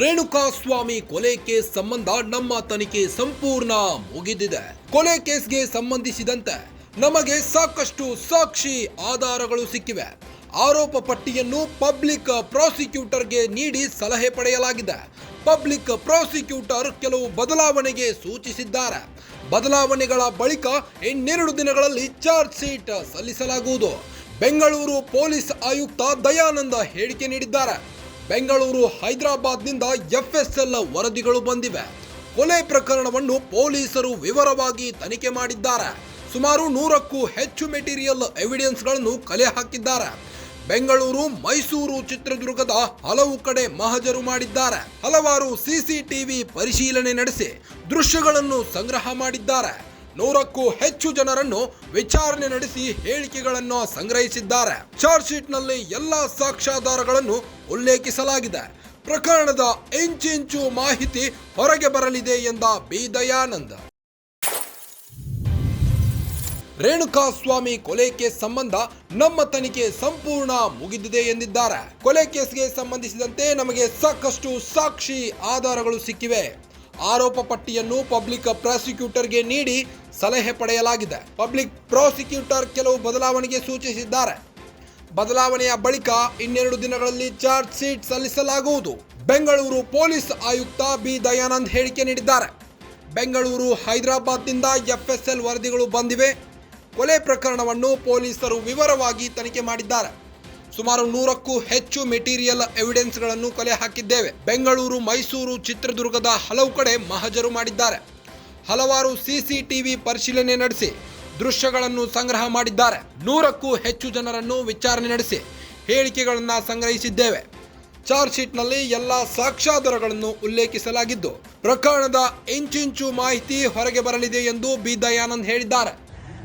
ರೇಣುಕಾಸ್ವಾಮಿ ಕೊಲೆ ಕೇಸ್ ಸಂಬಂಧ ನಮ್ಮ ತನಿಖೆ ಸಂಪೂರ್ಣ ಮುಗಿದಿದೆ. ಕೊಲೆ ಕೇಸ್ಗೆ ಸಂಬಂಧಿಸಿದಂತೆ ನಮಗೆ ಸಾಕಷ್ಟು ಸಾಕ್ಷಿ ಆಧಾರಗಳು ಸಿಕ್ಕಿವೆ. ಆರೋಪ ಪಟ್ಟಿಯನ್ನು ಪಬ್ಲಿಕ್ ಪ್ರಾಸಿಕ್ಯೂಟರ್ಗೆ ನೀಡಿ ಸಲಹೆ ಪಡೆಯಲಾಗಿದೆ. ಪಬ್ಲಿಕ್ ಪ್ರಾಸಿಕ್ಯೂಟರ್ ಕೆಲವು ಬದಲಾವಣೆಗೆ ಸೂಚಿಸಿದ್ದಾರೆ. ಬದಲಾವಣೆಗಳ ಬಳಿಕ ಇನ್ನೆರಡು ದಿನಗಳಲ್ಲಿ ಚಾರ್ಜ್ ಶೀಟ್ ಸಲ್ಲಿಸಲಾಗುವುದು. ಬೆಂಗಳೂರು ಪೊಲೀಸ್ ಆಯುಕ್ತ ದಯಾನಂದ ಹೇಳಿಕೆ ನೀಡಿದ್ದಾರೆ. ಬೆಂಗಳೂರು, ಹೈದರಾಬಾದ್ನಿಂದ ಎಫ್ಎಸ್ಎಲ್ ವರದಿಗಳು ಬಂದಿವೆ. ಕೊಲೆ ಪ್ರಕರಣವನ್ನು ಪೊಲೀಸರು ವಿವರವಾಗಿ ತನಿಖೆ ಮಾಡಿದ್ದಾರೆ. ಸುಮಾರು ನೂರಕ್ಕೂ ಹೆಚ್ಚು ಮೆಟೀರಿಯಲ್ ಎವಿಡೆನ್ಸ್ಗಳನ್ನು ಕಲೆ ಹಾಕಿದ್ದಾರೆ. ಬೆಂಗಳೂರು, ಮೈಸೂರು ಚಿತ್ರದುರ್ಗದ ಹಲವು ಕಡೆ ಮಹಜರು ಮಾಡಿದ್ದಾರೆ. ಹಲವಾರು ಸಿಸಿಟಿವಿ ಪರಿಶೀಲನೆ ನಡೆಸಿ ದೃಶ್ಯಗಳನ್ನು ಸಂಗ್ರಹ ಮಾಡಿದ್ದಾರೆ. ನೂರಕ್ಕೂ ಹೆಚ್ಚು ಜನರನ್ನು ವಿಚಾರಣೆ ನಡೆಸಿ ಹೇಳಿಕೆಗಳನ್ನು ಸಂಗ್ರಹಿಸಿದ್ದಾರೆ. ಚಾರ್ಜ್ ಶೀಟ್ನಲ್ಲಿ ಎಲ್ಲಾ ಸಾಕ್ಷ್ಯಾಧಾರಗಳನ್ನು ಉಲ್ಲೇಖಿಸಲಾಗಿದೆ. ಪ್ರಕರಣದ ಇಂಚಿಂಚು ಮಾಹಿತಿ ಹೊರಗೆ ಬರಲಿದೆ ಎಂದ ಬಿ. ರೇಣುಕಾ ರೇಣುಕಾಸ್ವಾಮಿ ಕೊಲೆ ಕೇಸ್ ಸಂಬಂಧ ನಮ್ಮ ತನಿಖೆ ಸಂಪೂರ್ಣ ಮುಗಿದಿದೆ ಎಂದಿದ್ದಾರೆ. ಕೊಲೆ ಕೇಸ್ಗೆ ಸಂಬಂಧಿಸಿದಂತೆ ನಮಗೆ ಸಾಕಷ್ಟು ಸಾಕ್ಷಿ ಆಧಾರಗಳು ಸಿಕ್ಕಿವೆ. ಆರೋಪ ಪಟ್ಟಿಯನ್ನು ಪಬ್ಲಿಕ್ ಪ್ರಾಸಿಕ್ಯೂಟರ್ಗೆ ನೀಡಿ ಸಲಹೆ ಪಡೆಯಲಾಗಿದೆ. ಪಬ್ಲಿಕ್ ಪ್ರಾಸಿಕ್ಯೂಟರ್ ಕೆಲವು ಬದಲಾವಣೆಗೆ ಸೂಚಿಸಿದ್ದಾರೆ. ಬದಲಾವಣೆಯ ಬಳಿಕ ಇನ್ನೆರಡು ದಿನಗಳಲ್ಲಿ ಚಾರ್ಜ್ ಶೀಟ್ ಸಲ್ಲಿಸಲಾಗುವುದು. ಬೆಂಗಳೂರು ಪೊಲೀಸ್ ಆಯುಕ್ತ ಬಿ. ದಯಾನಂದ್ ಹೇಳಿಕೆ ನೀಡಿದ್ದಾರೆ. ಬೆಂಗಳೂರು, ಹೈದರಾಬಾದ್ನಿಂದ ಎಫ್ಎಸ್ಎಲ್ ವರದಿಗಳು ಬಂದಿವೆ. ಕೊಲೆ ಪ್ರಕರಣವನ್ನು ಪೊಲೀಸರು ವಿವರವಾಗಿ ತನಿಖೆ ಮಾಡಿದ್ದಾರೆ. ಸುಮಾರು ನೂರಕ್ಕೂ ಹೆಚ್ಚು ಮೆಟೀರಿಯಲ್ ಎವಿಡೆನ್ಸ್ಗಳನ್ನು ಕಲೆ ಹಾಕಿದ್ದೇವೆ. ಬೆಂಗಳೂರು, ಮೈಸೂರು, ಚಿತ್ರದುರ್ಗದ ಹಲವು ಕಡೆ ಮಹಜರು ಮಾಡಿದ್ದಾರೆ. ಹಲವಾರು ಸಿಸಿಟಿವಿ ಪರಿಶೀಲನೆ ನಡೆಸಿ ದೃಶ್ಯಗಳನ್ನು ಸಂಗ್ರಹ ಮಾಡಿದ್ದಾರೆ. ನೂರಕ್ಕೂ ಹೆಚ್ಚು ಜನರನ್ನು ವಿಚಾರಣೆ ನಡೆಸಿ ಹೇಳಿಕೆಗಳನ್ನು ಸಂಗ್ರಹಿಸಿದ್ದೇವೆ. ಚಾರ್ಜ್ ಶೀಟ್ನಲ್ಲಿ ಎಲ್ಲ ಸಾಕ್ಷ್ಯಾಧಾರಗಳನ್ನು ಉಲ್ಲೇಖಿಸಲಾಗಿದ್ದು, ಪ್ರಕರಣದ ಇಂಚಿಂಚು ಮಾಹಿತಿ ಹೊರಗೆ ಬರಲಿದೆ ಎಂದು ಬಿ. ದಯಾನಂದ್ ಹೇಳಿದ್ದಾರೆ.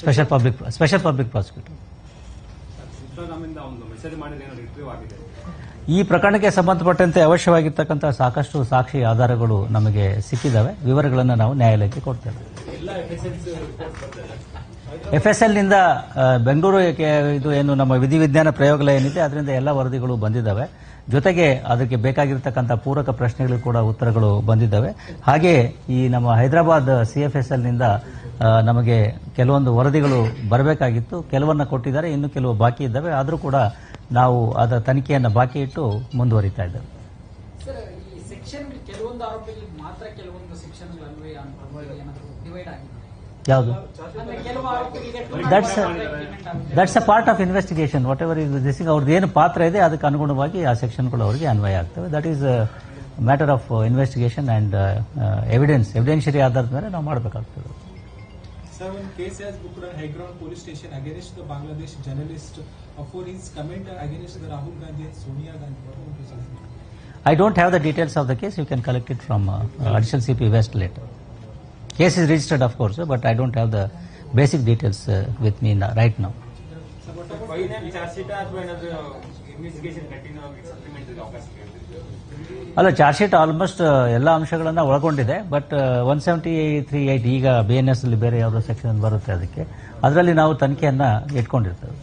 Special public special public prosecutor ಈ ಪ್ರಕರಣಕ್ಕೆ ಸಂಬಂಧಪಟ್ಟಂತೆ ಅವಶ್ಯವಾಗಿರ್ತಕ್ಕಂಥ ಸಾಕಷ್ಟು ಸಾಕ್ಷಿ ಆಧಾರಗಳು ನಮಗೆ ಸಿಕ್ಕಿದ್ದಾವೆ ವಿವರಗಳನ್ನು ನಾವು ನ್ಯಾಯಾಲಯಕ್ಕೆ ಕೊಡ್ತೇವೆ. ಎಫ್ ಎಸ್ ಎಲ್ನಿಂದ ಬೆಂಗಳೂರು ಇದು ಏನು ನಮ್ಮ ವಿಧಿವಿಜ್ಞಾನ ಪ್ರಯೋಗಾಲಯ ಏನಿದೆ ಅದರಿಂದ ಎಲ್ಲ ವರದಿಗಳು ಬಂದಿದ್ದಾವೆ. ಜೊತೆಗೆ ಅದಕ್ಕೆ ಬೇಕಾಗಿರತಕ್ಕಂಥ ಪೂರಕ ಪ್ರಶ್ನೆಗಳು ಕೂಡ ಉತ್ತರಗಳು ಬಂದಿದ್ದಾವೆ. ಹಾಗೆ ಈ ನಮ್ಮ ಹೈದರಾಬಾದ್ ಸಿ ಎಫ್ ಎಸ್ ಎಲ್ನಿಂದ ನಮಗೆ ಕೆಲವೊಂದು ವರದಿಗಳು ಬರಬೇಕಾಗಿತ್ತು. ಕೆಲವನ್ನ ಕೊಟ್ಟಿದ್ದಾರೆ ಇನ್ನು ಕೆಲವು ಬಾಕಿ ಇದ್ದಾವೆ. ಆದರೂ ಕೂಡ ನಾವು ಅದರ ತನಿಖೆಯನ್ನು ಬಾಕಿ ಇಟ್ಟು ಮುಂದುವರಿತಾ ಇದ್ದೇವೆ. ಯಾವುದು? That's that's a part of investigation what ever is this ಅವ್ರದ್ದು ಏನು ಪಾತ್ರ ಇದೆ ಅದಕ್ಕೆ ಅನುಗುಣವಾಗಿ ಆ ಸೆಕ್ಷನ್ಗಳು ಅವರಿಗೆ ಅನ್ವಯ ಆಗ್ತವೆ. That is matter of investigation and evidence evidentiary ಆಧಾರದ ಮೇಲೆ ನಾವು ಮಾಡಬೇಕಾಗ್ತದೆ. Seven case has booked on High Ground Police Station against the Bangladesh journalist for his comment against the Rahul Gandhi and Sonia Gandhi. I don't have the details of the case. You can collect it from uh, Additional CP West later. Case is registered, of course, but I don't have the basic details uh, with me now, right now. So, ಅಲ್ಲ charge sheet almost ಎಲ್ಲ ಅಂಶಗಳನ್ನು ಒಳಗೊಂಡಿದೆ but one seventy three eight ಈಗ B N S ಅಲ್ಲಿ ಬೇರೆ ಯಾವುದೋ section ಬರುತ್ತೆ ಅದಕ್ಕೆ. ಅದರಲ್ಲಿ ನಾವು ತನಿಖೆಯನ್ನು ಇಟ್ಕೊಂಡಿರ್ತೇವೆ.